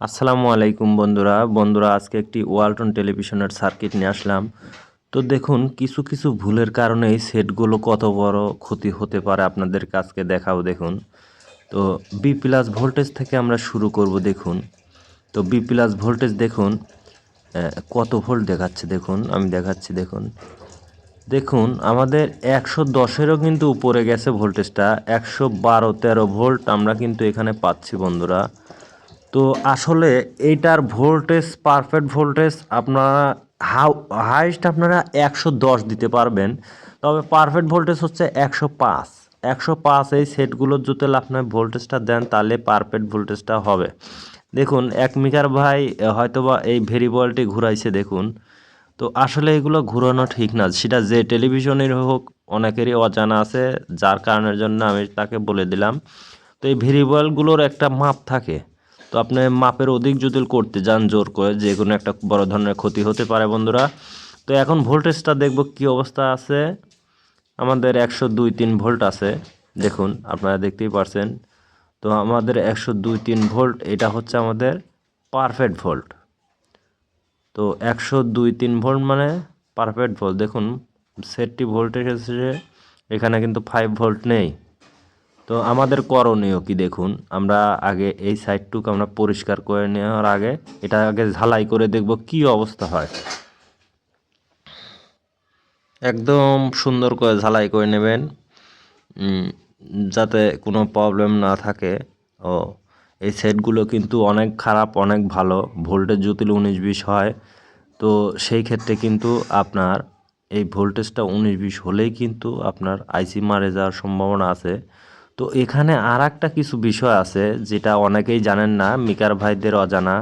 আসসালামু আলাইকুম বন্ধুরা। বন্ধুরা, আজকে একটি ওয়ালটন টেলিভিশনের সার্কিট নিয়ে আসলাম। তো দেখুন, কিছু কিছু ভুলের কারণে এই সেটগুলো কত বড় ক্ষতি হতে পারে আপনাদের কাছকে দেখাও দেখুন। তো বি প্লাস ভোল্টেজ থেকে আমরা শুরু করব, দেখুন। তো বি প্লাস ভোল্টেজ দেখুন কত ভোল্ট দেখাচ্ছে, দেখুন, আমি দেখাচ্ছি, দেখুন। দেখুন, আমাদের একশো দশেরও কিন্তু উপরে গেছে ভোল্টেজটা একশো বারো তেরো ভোল্ট আমরা কিন্তু এখানে পাচ্ছি, বন্ধুরা। তো আসলে এইটার ভোল্টেজ পারফেক্ট ভোল্টেজ আপনারা হাউ হাইস্ট আপনারা একশো দশ দিতে পারবেন। তবে পারফেক্ট ভোল্টেজ হচ্ছে একশো পাঁচ। একশো পাঁচ এই সেটগুলোর যদি আপনার ভোল্টেজটা দেন তাহলে পারফেক্ট ভোল্টেজটা হবে। দেখুন, এক মিটার ভাই, হয়তোবা এই ভেরিবলটি ঘুরাইছে, দেখুন। তো আসলে এগুলো ঘুরানো ঠিক না। সেটা যে টেলিভিশনের হোক, অনেকেরই অজানা আছে, যার কারণের জন্য আমি তাকে বলে দিলাম। তো এই ভেরিয়েবলগুলোর একটা মাপ থাকে। তো আপনি মাপের অধিক যদি করতে যান, জোর করে যে কোনো একটা বড় ধরনের ক্ষতি হতে পারে বন্ধুরা। তো এখন ভোল্টেজটা দেখব কি অবস্থা আছে। আমাদের একশো দুই তিন ভোল্ট আছে, দেখুন আপনারা দেখতেই পারছেন। তো আমাদের একশো দুই তিন ভোল্ট, এটা হচ্ছে আমাদের পারফেক্ট ভোল্ট। তো একশো দুই তিন ভোল্ট মানে পারফেক্ট ভোল্ট, দেখুন, সেটটি ভোল্টেজ এসেছে, এখানে কিন্তু ফাইভ ভোল্ট নেই। তো আমাদের করণীয় কি দেখুন, আমরা আগে এই সাইডটুকু আমরা পরিষ্কার করে নেওয়ার আগে, এটা আগে ঝালাই করে দেখব কি অবস্থা হয়। একদম সুন্দর করে ঝালাই করে নেবেন যাতে কোনো প্রবলেম না থাকে। ও, এই সেটগুলো কিন্তু অনেক খারাপ, অনেক ভালো, ভোল্টেজ যদি উনিশ বিশ হয়, তো সেই ক্ষেত্রে কিন্তু আপনার এই ভোল্টেজটা উনিশ বিশ হলেই কিন্তু আপনার আইসি মারে যাওয়ার সম্ভাবনা আছে। তো এখানে আর একটা কিছু বিষয় আছে, যেটা অনেকেই জানেন না, মিকার ভাইদের অজানা।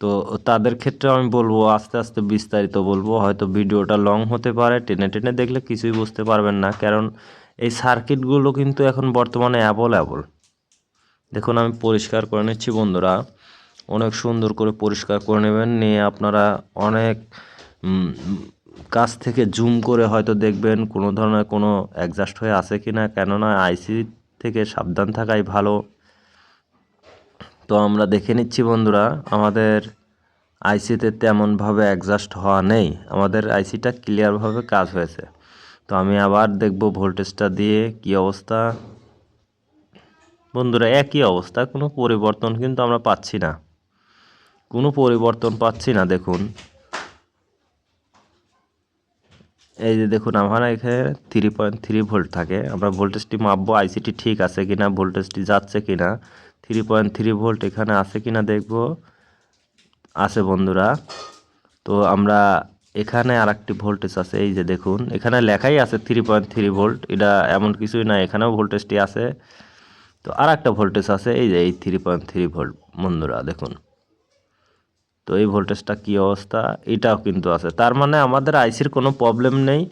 তো তাদের ক্ষেত্রে আমি বলব, আস্তে আস্তে বিস্তারিত বলব। হয়তো ভিডিওটা লং হতে পারে, টেনে টেনে দেখলে কিছুই বুঝতে পারবেন না। কারণ এই সার্কিটগুলো কিন্তু এখন বর্তমানে অ্যাভেলেবল দেখুন, আমি পরিষ্কার করে নিচ্ছি, বন্ধুরা। অনেক সুন্দর করে পরিষ্কার করে নেবেন। নিয়ে আপনারা অনেক কাছ থেকে জুম করে হয়তো দেখবেন কোনো ধরনের কোনো অ্যাডজাস্ট হয়ে আছে কি না কেননা আইসি থেকে সাবধান থাকাই ভালো। তো আমরা দেখে নিচ্ছি বন্ধুরা, আমাদের আইসিতে তেমনভাবে অ্যাডজাস্ট হওয়া নেই। আমাদের আইসিটা ক্লিয়ারভাবে কাজ হয়েছে। তো আমি আবার দেখব ভোল্টেজটা দিয়ে কি অবস্থা। বন্ধুরা, একই অবস্থা, কোনো পরিবর্তন কিন্তু আমরা পাচ্ছি না। কোনো পরিবর্তন পাচ্ছি না, দেখুন। এই যে দেখুন, আমার এখানে থ্রি পয়েন্ট থ্রি ভোল্ট থাকে। আমরা ভোল্টেজটি মাপবো আইসিটি ঠিক আছে কিনা ভোল্টেজটি যাচ্ছে কিনা থ্রি পয়েন্ট থ্রি ভোল্ট এখানে আছে কিনা দেখব। আছে বন্ধুরা। তো আমরা এখানে আর একটি ভোল্টেজ আছে, এই যে দেখুন, এখানে লেখাই আছে থ্রি পয়েন্ট থ্রি ভোল্ট এটা এমন কিছুই না এখানেও ভোল্টেজটি আছে। তো আর একটা ভোল্টেজ আছে, এই যে এই থ্রি পয়েন্ট থ্রি ভোল্ট বন্ধুরা দেখুন। তো এই ভোল্টেজটা কী অবস্থা? এটাও কিন্তু আছে। তার মানে আমাদের আইসির কোনো প্রবলেম নেই।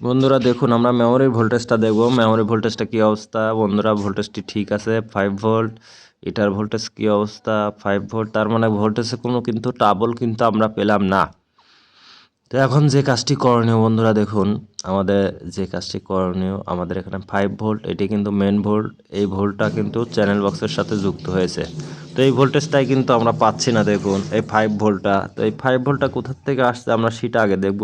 বন্ধুরা, দেখুন, আমরা মেমোরি ভোল্টেজটা দেখব। মেমোরি ভোল্টেজটা কী অবস্থা? বন্ধুরা, ভোল্টেজটি ঠিক আছে ফাইভ ভোল্ট এটার ভোল্টেজ কী অবস্থা? ফাইভ ভোল্ট তার মানে ভোল্টেজে কোনো কিন্তু টাবল কিন্তু আমরা পেলাম না। তো এখন যে কাজটি করণীয় বন্ধুরা দেখুন, আমাদের যে কাজটি করণীয়, আমাদের এখানে ফাইভ ভোল্ট এটি কিন্তু মেন ভোল্ট এই ভোল্টটা কিন্তু চ্যানেল বক্সের সাথে যুক্ত হয়েছে। তো এই ভোল্টেজটাই কিন্তু আমরা পাচ্ছি না দেখুন, এই ফাইভ ভোল্টটা তো এই ফাইভ ভোল্টটা কোথার থেকে আসছে আমরা সেটা আগে দেখব।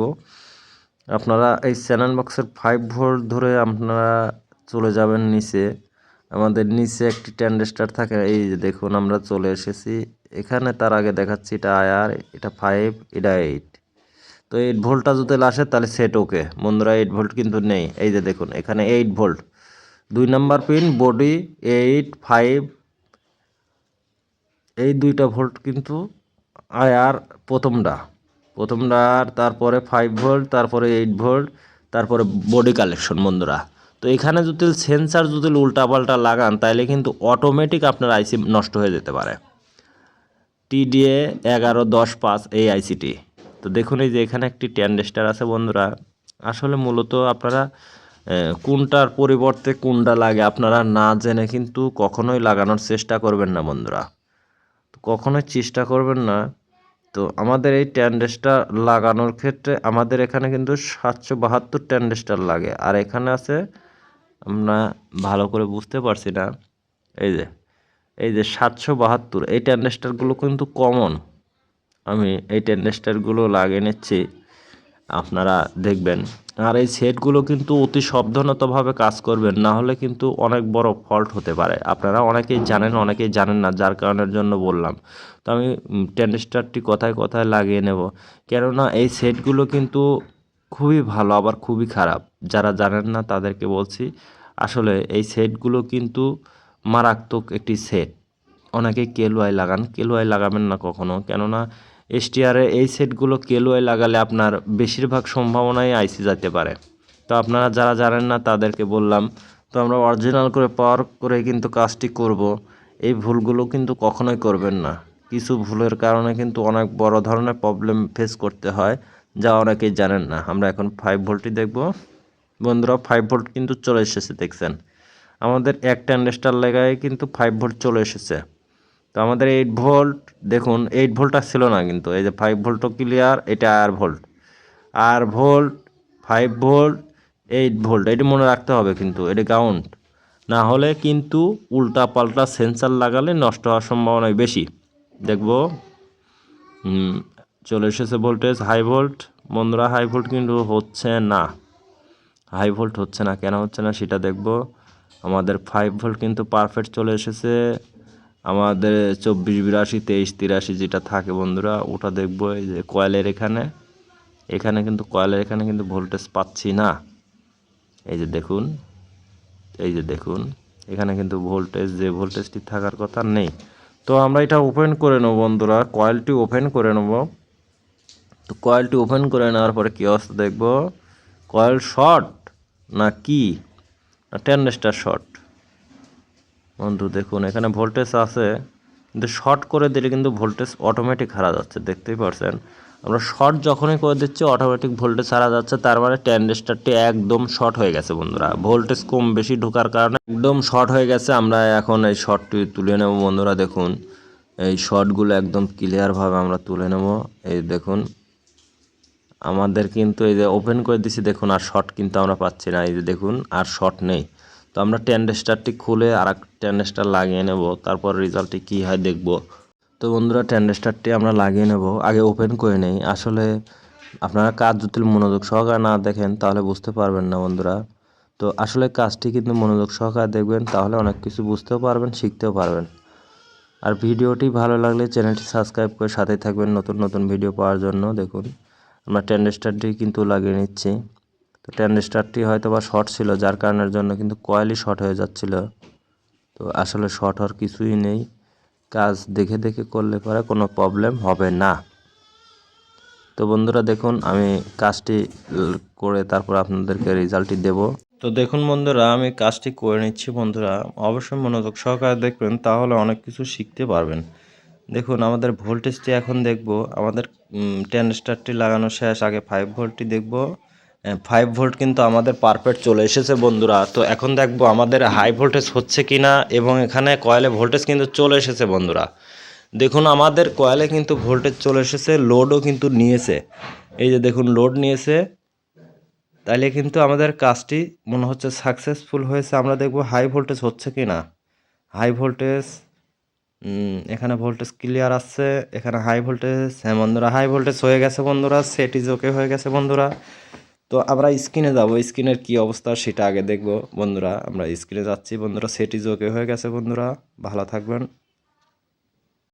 আপনারা এই চ্যানেল বক্সের ফাইভ ভোল্ট ধরে আপনারা চলে যাবেন নিচে। আমাদের নিচে একটি ট্যান্ডেস্টার থাকে, এই যে দেখুন আমরা চলে এসেছি। এখানে তার আগে দেখাচ্ছি এটা আয়ার, এটা ফাইভ এটা এইট তো এইট ভোল্টটা যদি আসে, তাহলে সেট ওকে বন্ধুরা এইট ভোল্ট কিন্তু নেই। এই যে দেখুন, এখানে এইট ভোল্ট দুই number pin body eight five এই দুইটা ভোল্ট কিন্তু আর প্রথমটা। প্রথমটা আর তারপরে ফাইভ ভোল্ট তারপরে এইট ভোল্ট তারপরে বডি কালেকশন বন্ধুরা। তো এখানে যদি সেন্সার যদি উল্টাপাল্টা লাগান, তাহলে কিন্তু অটোমেটিক আপনার আইসি নষ্ট হয়ে যেতে পারে। টিডিএ এগারো দশ পাঁচ এই আইসিটি তো দেখুন এই যে এখানে একটি ট্যান্ডেস্টার আছে বন্ধুরা। আসলে মূলত আপনারা কোনটার পরিবর্তে কোনটা লাগে আপনারা না জেনে কিন্তু কখনোই লাগানোর চেষ্টা করবেন না বন্ধুরা। কখনোই চেষ্টা করবেন না। তো আমাদের এই ট্যান্ডেস্টার লাগানোর ক্ষেত্রে আমাদের এখানে কিন্তু সাতশো বাহাত্তর ট্যান্ডেস্টার লাগে। আর এখানে আছে, আমরা ভালো করে বুঝতে পারছি না। এই যে এই যে সাতশো বাহাত্তর, এই ট্যান্ডেস্টারগুলো কিন্তু কমন আমি এই টেন্ডেস্টারগুলো লাগিয়ে নিচ্ছি। আপনারা দেখবেন। আর এই সেটগুলো কিন্তু অতি সাবধানতাভাবে কাজ করবেন, না হলে কিন্তু অনেক বড় ফল্ট হতে পারে। আপনারা অনেকেই জানেন অনেকেই জানেন না, যার কারণের জন্য বললাম। তো আমি ট্যান্ডেস্টারটি কথায় কথায় লাগিয়ে নেব? কেননা এই সেটগুলো কিন্তু খুবই ভালো, আবার খুবই খারাপ। যারা জানেন না তাদেরকে বলছি, আসলে এই সেটগুলো কিন্তু মারাত্মক একটি সেট অনেকে কেলুয়াই লাগান। কেলুয়াই লাগাবেন না কখনো। কেননা এসটিআরে এই সেটগুলো কেলুয়াই লাগালে আপনার বেশিরভাগ সম্ভাবনাই আইসি যেতে পারে। তো আপনারা যারা জানেন না, তাদেরকে বললাম, তো আমরা অরিজিনাল করে পাওয়ার করে কিন্তু কাজটি করব। এই ভুলগুলো কিন্তু কখনোই করবেন না। কিছু ভুলের কারণে কিন্তু অনেক বড় ধরনের প্রবলেম ফেস করতে হয়, যা অনেকেই জানেন না। আমরা এখন ফাইভ ভোল্টই দেখব। বন্ধুরা ফাইভ ভোল্ট কিন্তু চলে এসেছে, দেখছেন? আমাদের এক ট্যান্ডেস্টার লাগায় কিন্তু ফাইভ ভোল্ট চলে এসেছে। তো আমাদের এইট ভোল্ট দেখুন এইট ভোল্টটা ছিল না কিন্তু, এই যে ফাইভ ভোল্টও ক্লিয়ার এটা আর ভোল্ট আর volt five volt eight volt এটি মনে রাখতে হবে কিন্তু, এটি কাউন্ট না হলে কিন্তু উল্টা পাল্টা সেন্সার লাগালে নষ্ট হওয়ার সম্ভাবনা বেশি। দেখব। চলে এসেছে ভোল্টেজ হাই ভোল্ট বন্ধুরা হাই ভোল্ট কিন্তু হচ্ছে না। হাই ভোল্ট হচ্ছে না, কেন হচ্ছে না সেটা দেখব। আমাদের ফাইভ ভোল্ট কিন্তু পারফেক্ট চলে এসেছে। আমাদের চব্বিশ, বিরাশি, তেইশ, তিরাশি যেটা থাকে বন্ধুরা, ওটা দেখব এই যে কয়েলের এখানে। এখানে কিন্তু কয়েলের এখানে কিন্তু ভোল্টেজ পাচ্ছি না। এই যে দেখুন, এই যে দেখুন, এখানে কিন্তু ভোল্টেজ যে ভোল্টেজটি থাকার কথা নেই। তো আমরা এটা ওপেন করে নেব বন্ধুরা কয়েলটি ওপেন করে নেব। তো কয়েলটি ওপেন করে নেওয়ার পরে কী অবস্থা দেখব? কয়েল শর্ট না কি? না টেন্ডেস্টার শর্ট বন্ধু, দেখুন, এখানে ভোল্টেজ আছে, কিন্তু শর্ট করে দিলে কিন্তু ভোল্টেজ অটোমেটিক হারা যাচ্ছে, দেখতেই পারছেন? আমরা শর্ট যখনই করে দিচ্ছি অটোমেটিক ভোল্টেজ হারা যাচ্ছে, তার মানে ট্যান্ডেস্টারটি একদম শর্ট হয়ে গেছে, বন্ধুরা। ভোল্টেজ কম বেশি ঢোকার কারণে একদম শর্ট হয়ে গেছে, আমরা এখন এই শর্টটি তুলে নেব, বন্ধুরা, দেখুন। এই শর্টগুলো একদম ক্লিয়ারভাবে আমরা তুলে নেব। এই দেখুন, আমাদের কিন্তু এই যে ওপেন করে দিছি, দেখুন, আর শর্ট কিন্তু আমরা পাচ্ছি না। এই যে দেখুন, আর শর্ট নেই। তো আমরা ট্যান্ডেস্টারটি খুলে আর এক ট্যান্ডেস্টার লাগিয়ে নেব, তারপর রেজাল্টটি কী হয় দেখব। তো বন্ধুরা ট্যান্ডেস্টারটি আমরা লাগিয়ে নেব। আগে ওপেন করে নেই। আসলে আপনারা কাজ যদি মনোযোগ সহকারে না দেখেন, তাহলে বুঝতে পারবেন না বন্ধুরা। তো আসলে কাজটি কিন্তু মনোযোগ সহকারে দেখবেন, তাহলে অনেক কিছু বুঝতেও পারবেন, শিখতেও পারবেন। আর ভিডিওটি ভালো লাগলে চ্যানেলটি সাবস্ক্রাইব করে সাথেই থাকবেন নতুন নতুন ভিডিও পাওয়ার জন্য। দেখুন, আমরা ট্যান্ডেস্টারটি কিন্তু লাগিয়ে নিচ্ছি। তো ট্যান্ডেস্টারটি হয়তো বা শর্ট ছিল, যার কারণের জন্য কিন্তু কয়েলই শর্ট হয়ে যাচ্ছিল। তো আসলে শর্ট হওয়ার কিছুই নেই। কাজ দেখে দেখে করলে পরে কোনো প্রবলেম হবে না। তো বন্ধুরা দেখুন, আমি কাজটি করে তারপর আপনাদেরকে রেজাল্টটি দেব। তো দেখুন বন্ধুরা, আমি কাজটি করে নিচ্ছি বন্ধুরা। অবশ্যই মনোযোগ সহকারে দেখবেন, তাহলে অনেক কিছু শিখতে পারবেন। দেখুন, আমাদের ভোল্টেজটি এখন দেখব। আমাদের ট্যান্ডেস্টারটি লাগানো শেষ, আগে ফাইভ ভোল্টটি দেখব। ফাইভ ভোল্ট কিন্তু আমাদের পারফেক্ট চলে এসেছে বন্ধুরা। তো এখন দেখব আমাদের হাই ভোল্টেজ হচ্ছে কি না এবং এখানে কয়েলে ভোল্টেজ কিন্তু চলে এসেছে বন্ধুরা। দেখুন, আমাদের কয়েলে কিন্তু ভোল্টেজ চলে এসেছে লোডও কিন্তু নিয়েছে। এই যে দেখুন লোড নিয়েছে। তাইলে কিন্তু আমাদের কাজটি মনে হচ্ছে সাকসেসফুল হয়েছে। আমরা দেখব হাই ভোল্টেজ হচ্ছে কি না হাই ভোল্টেজ এখানে ভোল্টেজ ক্লিয়ার আসছে। এখানে হাই ভোল্টেজ হ্যাঁ বন্ধুরা হাই ভোল্টেজ হয়ে গেছে বন্ধুরা। সেট ইজ ওকে হয়ে গেছে বন্ধুরা। তো আমরা স্ক্রিনে যাব, স্ক্রিনের কি অবস্থা সেটা আগে দেখব। বন্ধুরা, আমরা স্ক্রিনে যাচ্ছি। বন্ধুরা, সেটি ওকে হয়ে গেছে বন্ধুরা। ভালো থাকবেন।